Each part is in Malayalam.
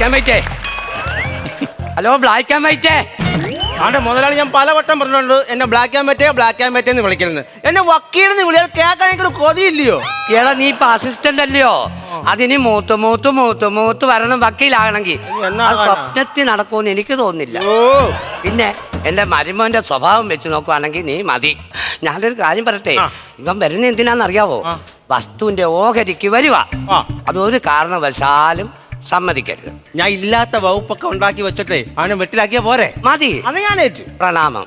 ബ്ലാക്ക് ആൻഡ് വൈറ്റേ ഹലോ ബ്ലാക്ക് ആൻഡ് വൈറ്റേ ആണ്ടെ മുതലാളി ഞാൻ പല വട്ടം പറഞ്ഞിട്ടുണ്ട് എന്നെ ബ്ലാക്ക് ആൻഡ് വൈറ്റേ ബ്ലാക്ക് ആൻഡ് വൈറ്റ് എന്ന് വിളിക്കുന്നത് എന്നെ വക്കീലെന്ന് വിളിയാൽ കേൾക്കാൻ എനിക്കൊരു കൊതിയില്ലയോ? എടാ നീ ഇപ്പൊ അസിസ്റ്റന്റ് അല്ലയോ? അതിന് മൂത്ത് മൂത്ത് മൂത്ത് മൂത്ത് വരണം വക്കീലാകണമെങ്കിൽ? സ്വപ്നത്തിൽ നടക്കുമെന്ന് എനിക്ക് തോന്നുന്നില്ല. പിന്നെ എന്റെ മരുമോന്റെ സ്വഭാവം വെച്ച് നോക്കുവാണെങ്കിൽ നീ മതി. ഞാനൊരു കാര്യം പറയട്ടെ. ഇവൻ വരുന്ന എന്തിനാന്നറിയാവോ ആ. വസ്തുവിന്റെ ഓഹരിക്ക് വരുക ആ. അതൊരു കാരണവശാലും സമ്മതിക്കരുത്. ഞാൻ ഇല്ലാത്ത വകുപ്പൊക്കെ ഉണ്ടാക്കി വെച്ചിട്ടേ അവനെ വെട്ടിലാക്കിയ പോരെ? മതി. അത് ഞാൻ ഏറ്റു പ്രണാമം.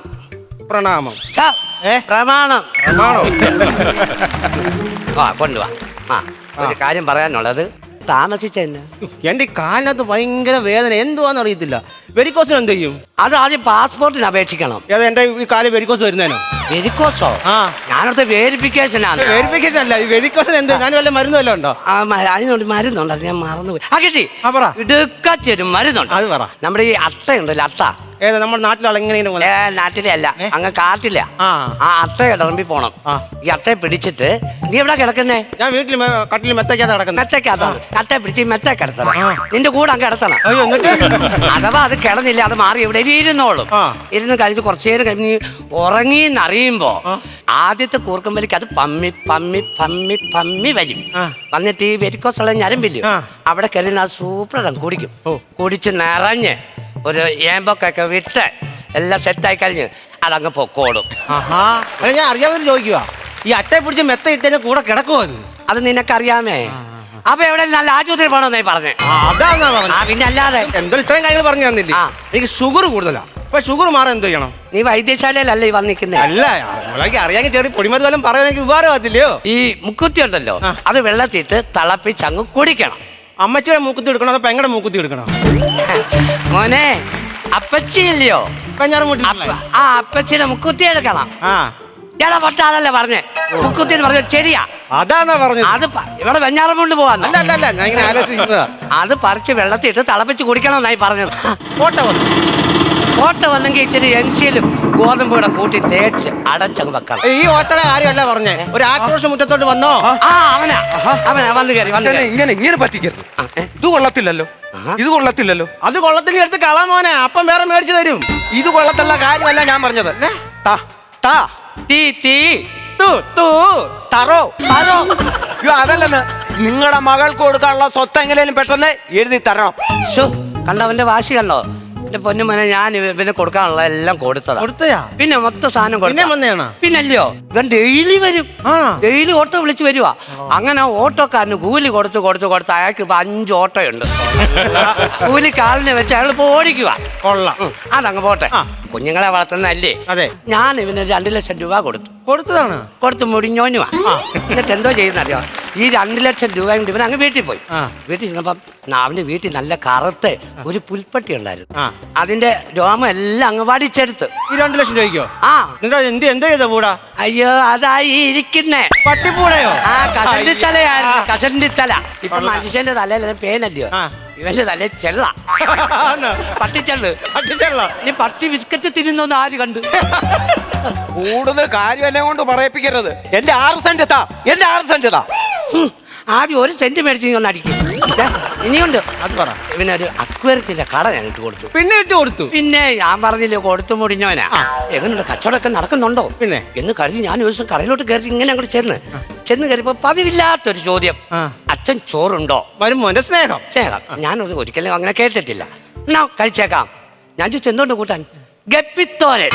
പ്രണാമം. ഛ, ഏ? പ്രമാണം. ആണോ ആ കൊണ്ടുവാ ആ ഒരു കാര്യം പറയാനുള്ളത് താമസിച്ചെന്നെ. എന്റെ ഈ കാലിനകത്ത് ഭയങ്കര വേദന. എന്തുവാന്ന് അറിയത്തില്ല. വെരിക്കോസിന് എന്ത് ചെയ്യും? അത് ആദ്യം പാസ്പോർട്ടിന് അപേക്ഷിക്കണം. ഏതാ എന്റെ ഈ കാൽ വെരിക്കോസ് വരുന്നതിനോ വെരിക്കോസോ? ആ. ഞാനടുത്ത വേരിഫിക്കേഷനാണ് വെരിഫിക്കേഷൻ അല്ല ഈ വെരിക്കോസിന് എന്ത്? ഞാൻ വല്ല മരുന്ന് വല്ലതും ഉണ്ടോ? ആ മ- അതിനൊരു മരുന്നുണ്ട് അത് ഞാൻ മറന്നുപോയി. ആ കിട്ടി ആ, പറ. ഇടുക്കച്ചൊരു മരുന്നുണ്ട്. അത് പറ. നമ്മുടെ ഈ അട്ടയുണ്ടല്ലോ അട്ട. ഏതാ നമ്മുടെ എങ്ങനെ ഏ നാട്ടിലല്ല അങ്ങ് കാട്ടില്ല ആ. ആ ഇടറമ്പി ഇടമ്പി പോണം. ആ. ഈ അത്തയെ പിടിച്ചിട്ട് നീ എവിടെ കിടക്കുന്നേ? ഞാൻ വീട്ടിൽ കട്ടിൽ മെത്തയ്ക്കാതെ കിടക്കുന്നത് മെത്തക്കകത്താണ് അട്ടയെ പിടിച്ച് മെത്ത കിടത്തണം. ആ. നിന്റെ കൂടെ അങ്ങ് കിടത്തണം. അയ്യോ എന്നിട്ട്? അഥവാ അത് കിടന്നില്ല അത് മാറി ഇവിടെ ഇരുന്നോളും. ആ. ഇരുന്ന് കഴിഞ്ഞ് കുറച്ചു നേരം കഴിഞ്ഞ് നീ ഉറങ്ങി എന്നറിയുമ്പോ ആ. ആദ്യത്തെ കൂർക്കുമ്പലേക്ക് അത് പമ്മി പമ്മി പമ്മി പമ്മി വരും. ആ. വന്നിട്ട് ഈ വെരിക്കോസുള്ള ഞരമ്പില്ല? ആ. അവിടെ കയറി ആ സൂപ്പറം കുടിക്കും. ഓ. കുടിച്ച് നിറഞ്ഞ് ഒരു ഏമ്പൊക്കെ വിട്ട് എല്ലാം സെറ്റായി കഴിഞ്ഞ് അതങ്ങ് പൊക്കോടും ആഹാ. അല്ല ഞാൻ അറിയാമെന്ന് ചോദിക്കുക ഈ അട്ടയെ പിടിച്ച് മെത്ത ഇട്ടതിന് കൂടെ കിടക്കുമോ അത് അത് നിനക്കറിയാമേ. അപ്പൊ എവിടെ നല്ല ആശുപത്രി പോണെന്നായി പറഞ്ഞേ. ആ അതാന്നാ ആ പറഞ്ഞു പിന്നെ അല്ലാതെ. എന്തോ ഇത്രയും കാര്യങ്ങൾ പറഞ്ഞു തന്നില്ലേ? ആ. എനിക്ക് ഷുഗർ കൂടുതലാ. അപ്പൊ ഷുഗർ മാറാൻ എന്ത് ചെയ്യണം? നീ വൈദ്യശാലയിലല്ല ഈ വന്നിക്കുന്നേ അല്ല നമ്മളേക്ക് അറിയാമെങ്കിൽ ചെറിയ പൊടിമതി വല്ലതും പറയാൻ എനിക്ക് ഉപകാരമാകത്തില്ലയോ ഈ മുക്കുത്തി ഉണ്ടല്ലോ ആ. അത് വെള്ളത്തിട്ട് തിളപ്പിച്ച് അങ്ങ് കുടിക്കണം. അമ്മച്ചിയുടെ മൂക്കുത്തി എടുക്കണോ അതോ പെങ്ങടെ മൂക്കുത്തി എടുക്കണോ? മോനെ അപ്പച്ചി ഇല്ലയോ? പെഞ്ഞാറും കൂട്ടി അപ്പ- ആ അപ്പച്ചിയുടെ മുക്കുത്തി എടുക്കണം. ആ. ഇയാളെ പൊട്ടാണല്ലേ പറഞ്ഞേ? മുക്കുത്തി എന്ന് പറഞ്ഞ ശരിയാ അതാന്നാ പറഞ്ഞത്? അത് പ- ഇവിടെ വെഞ്ഞാറം കൊണ്ട് പോവാന്ന്. അല്ല അല്ല അല്ല ഞാൻ ഇങ്ങനെ ആലോചിക്കുന്നതാ അത് പറിച്ച് വെള്ളത്തിട്ട് തിളപ്പിച്ച് കുടിക്കണം എന്നായി പറഞ്ഞത്. ഓട്ട വന്നെങ്കിൽ ഇച്ചിരി എൻസിയിലും ഗോതമ്പൂടെ കൂട്ടി തേച്ച് അടച്ചങ്ങ് വെക്കണം. ഈ ഓട്ടയുടെ കാര്യമല്ല പറഞ്ഞേ. ഒരു ആക്രോഷം മുറ്റത്തോട്ട് വന്നോ? ആ അവനാ. അവനാ വന്ന് കയറി വന്ന് ഇങ്ങനെ കയറി. ഇങ്ങനെ ഇങ്ങനെ പറ്റിക്കരുത്. ഇത് കൊള്ളത്തില്ലല്ലോ. ഇത് കൊള്ളത്തില്ലല്ലോ. അത് കൊള്ളത്തിൽ എടുത്ത് കളാ മോനെ. അപ്പം വേറെ മേടിച്ചു തരും. ഇത് കൊള്ളത്തുള്ള കാര്യമല്ല ഞാൻ പറഞ്ഞത്. താ താ. തീ തീ. തൂ തൂ. തറോ അതോ അയ്യോ അതല്ലെന്ന്. നിങ്ങളുടെ മകൾക്ക് കൊടുക്കാനുള്ള സ്വത്ത് എങ്ങനെയും പെട്ടെന്ന് എഴുതി തരണം. ശോ, കണ്ടവന്റെ വാശി കണ്ടോ? എന്റെ പൊന്നുമനെ ഞാൻ ഇവന് കൊടുക്കാനുള്ള എല്ലാം കൊടുത്തതാ. കൊടുത്തയാ? പിന്നെ മൊത്തം സാധനം പിന്നെ അല്ലയോ പിന്നല്ലയോ? ഇവൻ ഡെയിലി വരും. ഡെയിലി ഓട്ടോ വിളിച്ച് വരുവാ. അങ്ങനെ ഓട്ടോക്കാരന് കൂലി കൊടുത്ത് കൊടുത്ത് കൊടുത്ത് അയാൾക്ക് ഇപ്പൊ അഞ്ച് ഓട്ടോ ഉണ്ട് കൂലി കാലിനെ വെച്ച് അയാൾ ഇപ്പൊ ഓടിക്കുക കൊള്ളാം. അതങ്ങ് പോട്ടെ. ആ. കുഞ്ഞുങ്ങളെ വളർത്തുന്നല്ലേ അതെ. ഞാൻ ഇവന് രണ്ട് ലക്ഷം രൂപ കൊടുത്തു. കൊടുത്തതാണ്? കൊടുത്ത് മുടിഞ്ഞോനുവാ എന്നിട്ട് എന്തോ ചെയ്യുന്നറിയോ? ഈ രണ്ട് ലക്ഷം രൂപ ഇവൻ അങ്ങ് വീട്ടിൽ പോയി. ആ. വീട്ടിൽ ചെന്നപ്പം അവന്റെ വീട്ടിൽ നല്ല കറുത്ത് ഒരു പുൽപ്പട്ടി ഉണ്ടായിരുന്നു. ആ. അതിന്റെ രോമം എല്ലാം അങ്ങ് വടിച്ചെടുത്ത് ഈ രണ്ട് ലക്ഷം രൂപയ്ക്കോ? ആ. എന്ത് എന്ത് ചെയ്ത പൂടാ? അയ്യോ അതായി ഇരിക്കുന്നേ. പട്ടിപ്പൂടയോ? ആ കഷണ്ടി തലയായിരുന്നു. കഷണ്ടി തല ഇപ്പൊ. മനുഷ്യന്റെ തലയിലെ പേനല്ലയോ? ആ. ഇവന്റെ തല ചെള്ള. പട്ടിച്ചെള്ള. പട്ടിച്ചെള്ള്. ഇനി പട്ടി ബിസ്ക്കറ്റ് തിന്നുന്നൊന്ന് ആര് കണ്ട്? കൂടുതൽ കാര്യം എന്നെ കൊണ്ട് പറയിപ്പിക്കരുത്. എന്റെ ആറ് സെന്റ് താ. എന്റെ ആറ് സെന്റ് താ. ഹും, ആദ്യം ഒരു സെന്റ് മേടിച്ച് നീ ഒന്ന് അടിക്കും ദേ, ഇനിയുണ്ട്. അത് പറ. പിന്നെ ഒരു അക്വേറിയത്തിന്റെ കട ഞാൻ ഇട്ട് കൊടുത്തു. പിന്നെ ഇട്ട് കൊടുത്തു? പിന്നെ ഞാൻ പറഞ്ഞില്ലേ കൊടുത്തു മുടിഞ്ഞവനാ. എങ്ങനെയുണ്ട്? കച്ചവടമൊക്കെ നടക്കുന്നുണ്ടോ? പിന്നെ? എന്ന് കഴിഞ്ഞ് ഞാൻ ഒരു ദിവസം കടയിലോട്ട് കയറി ഇങ്ങനെ അങ്ങോട്ട് ചെന്ന് ചെന്ന് കയറിയപ്പോ പതിവില്ലാത്തൊരു ചോദ്യം. അച്ഛൻ ചോറുണ്ടോ? വരും സ്നേഹം. സ്നേഹം. ഞാൻ ഒരിക്കലും അങ്ങനെ കേട്ടിട്ടില്ല. എന്നാ കഴിച്ചേക്കാം. ഞാൻ ചോദിച്ചു എന്തുകൊണ്ട് കൂട്ടാൻ? ഗപ്പിത്തോരൻ.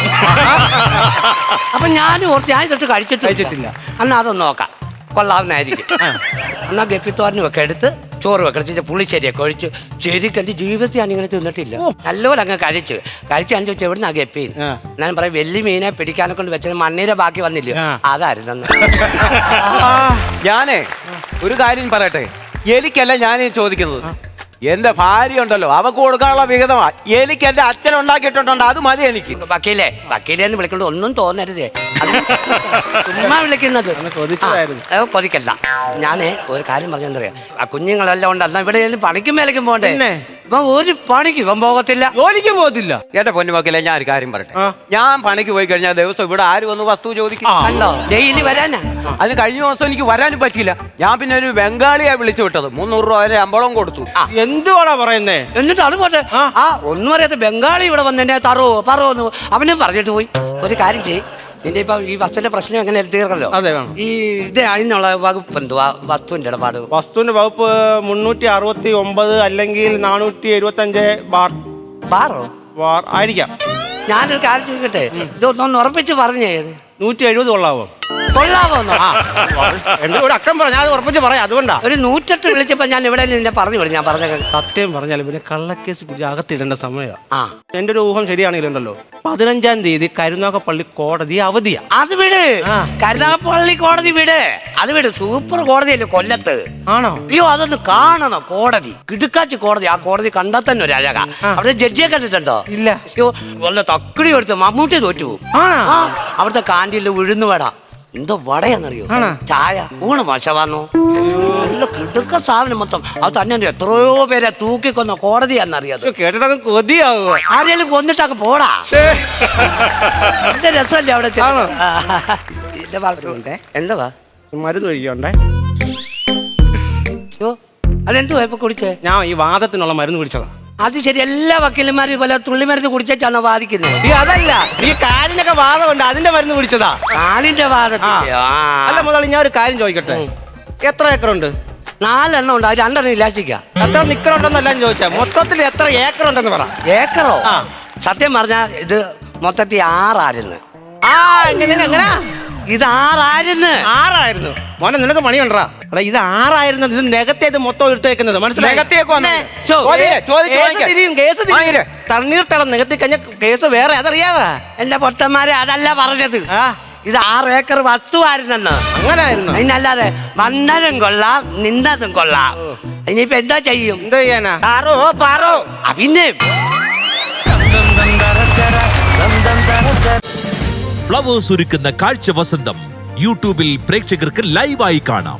അപ്പൊ ഞാനും ഓർത്ത് ഞാൻ തൊട്ട് കഴിച്ചിട്ട് കഴിച്ചിട്ടില്ല. എന്നാ അതൊന്ന് നോക്കാം. കൊള്ളാവുന്നതായിരിക്കും. എന്നാ ഗപ്പിത്തോരനും ഒക്കെ എടുത്ത് ചോറ് വെക്കണം പുളിശ്ശേരിയൊക്കെ ഒഴിച്ച് ശരിക്കും എന്റെ ജീവിതത്തിൽ ഞാൻ ഇങ്ങനെ തിന്നിട്ടില്ല. നല്ലപോലെ അങ്ങ് കഴിച്ച് കഴിച്ച് ഞാൻ ചോദിച്ചു എവിടെ നിന്നാണ് ഗപ്പി ഞാൻ പറയാം വലിയ മീനെ പിടിക്കാനെ കൊണ്ട് വെച്ചത് മണ്ണീരെ ബാക്കി വന്നില്ല. അതായിരുന്നു ഞാനേ ഒരു കാര്യം പറയട്ടെ? എനിക്കല്ല ഞാൻ ചോദിക്കുന്നത്. എന്റെ ഭാര്യ ഉണ്ടല്ലോ അവക്ക് കൊടുക്കാനുള്ള വിഹിതമാ. എനിക്ക് എന്റെ അച്ഛൻ ഉണ്ടാക്കിയിട്ടുണ്ടോ അത് മതി എനിക്ക്. വക്കീലേ വക്കീലേ എന്ന് വിളിക്കൊണ്ട് ഒന്നും തോന്നരുത്. ചുമ്മാ വിളിക്കുന്നത്. അന്ന്. ആ, കൊതിക്കല്ല ഞാനേ ഒരു കാര്യം പറഞ്ഞാ ആ കുഞ്ഞുങ്ങളെല്ലാം ഉണ്ട് എന്നാ ഇവിടെ പണിക്കും മേലക്കും പോകണ്ടേ പിന്നെ? ഒരു പണിക്ക് ഇവൻ പോകത്തില്ല. ജോലിക്ക് പോകത്തില്ല. എന്റെ പൊന്നുമക്കളെ ഞാൻ ഒരു കാര്യം പറയട്ടെ. ആ. ഞാൻ പണിക്ക് പോയി കഴിഞ്ഞാൽ ദിവസം ഇവിടെ ആര് വന്ന് വസ്തു ചോദിക്കും? ആ. കണ്ടോ? ഡെയിലി വരാനാ. അതിന് കഴിഞ്ഞ ദിവസം എനിക്ക് വരാനും പറ്റിയില്ല. ഞാൻ പിന്നെ ഒരു ബംഗാളിയെ വിളിച്ചു വിട്ടത്. മുന്നൂറ് രൂപ വരെ ശമ്പളം കൊടുത്തു. എന്തുവാടാ പറയുന്നേ? എന്നിട്ട് അത് പോട്ടെ. ആ. ആ ഒന്നും അറിയാത്ത ബംഗാളി ഇവിടെ വന്നെ തറോ പറോ എന്ന് അവനും പറഞ്ഞിട്ട് പോയി. ഒരു കാര്യം ചെയ് നിന്റെ ഇപ്പൊ ഈ വസ്തുവിന്റെ പ്രശ്നം എങ്ങനെ തീർക്കല്ലോ അതെ വേണം ഈ ഇത് അതിനുള്ള വകുപ്പ് എന്തുവാ? വസ്തുവിന്റെ ഇടപാട്. വസ്തുവിന്റെ വകുപ്പ് മുന്നൂറ്റി അറുപത്തി ഒമ്പത് അല്ലെങ്കിൽ നാനൂറ്റി എഴുപത്തി അഞ്ച് ബാർ. ബാറോ? ബാർ ആയിരിക്കാം. ഞാനൊരു കാര്യം ചോദിക്കട്ടെ? ഇതൊന്നും ഉറപ്പിച്ച് പറഞ്ഞേ. നൂറ്റി എഴുപത് കൊള്ളാവോ? കൊള്ളാവോ എന്റെ ഒരു അക്കം പറഞ്ഞു. അത് ഉറപ്പിച്ച് പറയാം. അതുകൊണ്ടാ. ഒരു നൂറ്റെട്ട് വിളിച്ചപ്പോ ഞാൻ ഇവിടെ നിന്നെ പറഞ്ഞു വിടും. ഞാൻ പറഞ്ഞ സത്യം പറഞ്ഞാൽ പിന്നെ കള്ളക്കേസ് പിടിച്ച് അകത്തിടേണ്ട സമയമാണ് ആ. എന്റെ ഒരു ഊഹം ശരിയാണെങ്കിലുണ്ടല്ലോ. പതിനഞ്ചാം തീയതി കരുനാഗപ്പള്ളി കോടതി അവധിയാ. അത് വിട്. ആ. കരുനാഗപ്പള്ളി കോടതി വിട്. അത് വിട്. സൂപ്പർ കോടതിയല്ലേ കൊല്ലത്ത്? ആണോ? അയ്യോ അതൊന്ന് കാണണം. കോടതി. കിടുക്കാച്ചി കോടതി. ആ കോടതി കണ്ടാൽ തന്നെ ഒരു അഴക. അവിടെ ജഡ്ജിയെ കണ്ടിട്ടുണ്ടോ? ഇല്ല. അയ്യോ വല്ല തക്കടി എടുത്ത് മമ്മൂട്ടി തോറ്റു പോകും. ആണോ? ആ അവിടുത്തെ കാന്റീനിൽ ഉഴുന്നു വട. എന്തോ വടയാന്നറിയോ? ചായ. ഊണ് മോശമാണോ നല്ല കിടുക്ക സാധനം മൊത്തം. അത് തന്നെ. എത്രയോ പേരെ തൂക്കിക്കൊന്ന കോടതിയാന്നറിയാത്. കേട്ടിട്ടൊക്കെ കൊതിയാവോ ആരെങ്കിലും കൊന്നിട്ടൊക്കെ പോടാ. എന്റെ രസമല്ലേ അവിടെ എന്തുവാ മരുന്ന് കഴിക്കണ്ടേ? അതെന്തുവാ ഇപ്പൊ കുടിച്ചേ? ഞാൻ ഈ വാദത്തിനുള്ള മരുന്ന് കുടിച്ചതാ. അത് ശരി എല്ലാ വക്കീലന്മാരും പോലെ തുള്ളിമരുന്ന് കുടിച്ചാണ് വാദിക്കുന്നത്? ഈ അതല്ല ഈ കാലിനൊക്കെ വാദമുണ്ട് അതിന്റെ മരുന്ന് കുടിച്ചതാ. കാലിന്റെ വാദത്തിന്റെ ആ. അല്ല മുതലാളി ഞാൻ ഒരു കാര്യം ചോദിക്കട്ടെ? എത്ര ഏക്കറുണ്ട്? നാലെണ്ണം ഉണ്ട് അത് രണ്ടെണ്ണം ഇല്ലാശിക്ക എത്ര നിക്കറുണ്ടെന്നല്ല ഞാൻ ചോദിച്ചാ. മൊത്തത്തിൽ എത്ര ഏക്കർ ഉണ്ടെന്ന് പറ. ഏക്കറോ? ആ. സത്യം പറഞ്ഞാ ഇത് മൊത്തത്തിൽ ആറായിരുന്നു. ആ എങ്ങനെ എങ്ങനെ ഇത് ആറായിരുന്നു. ആറായിരുന്നു. മോനെ നിനക്ക് പണിയുണ്ടാ? എടാ ഇത് ആറായിരുന്നത്? ഇത് നികത്തേത് മൊത്തം എടുത്തേക്കുന്നത്. മനസ്സിലായി. തണ്ണീർത്തളം നികത്തി കഴിഞ്ഞ കേസ് വേറെ അതറിയാവാ? എന്റെ പൊട്ടന്മാരെ അതല്ല പറഞ്ഞത്. ഇത് ആറ് ഏക്കർ വസ്തുവായിരുന്നെന്ന്. അങ്ങനായിരുന്നു. അതിനല്ലാതെ വന്നതും കൊള്ളാം നിന്നതും കൊള്ളാം. ഇനിയിപ്പോ എന്താ ചെയ്യും? എന്താ ചെയ്യാനാ? പാറോ പാറോ. പിന്നെ. ഫ്ലവേഴ്സ് ഒരുക്കുന്ന കാഴ്ച വസന്തം യൂട്യൂബിൽ പ്രേക്ഷകർക്ക് ലൈവായി കാണാം.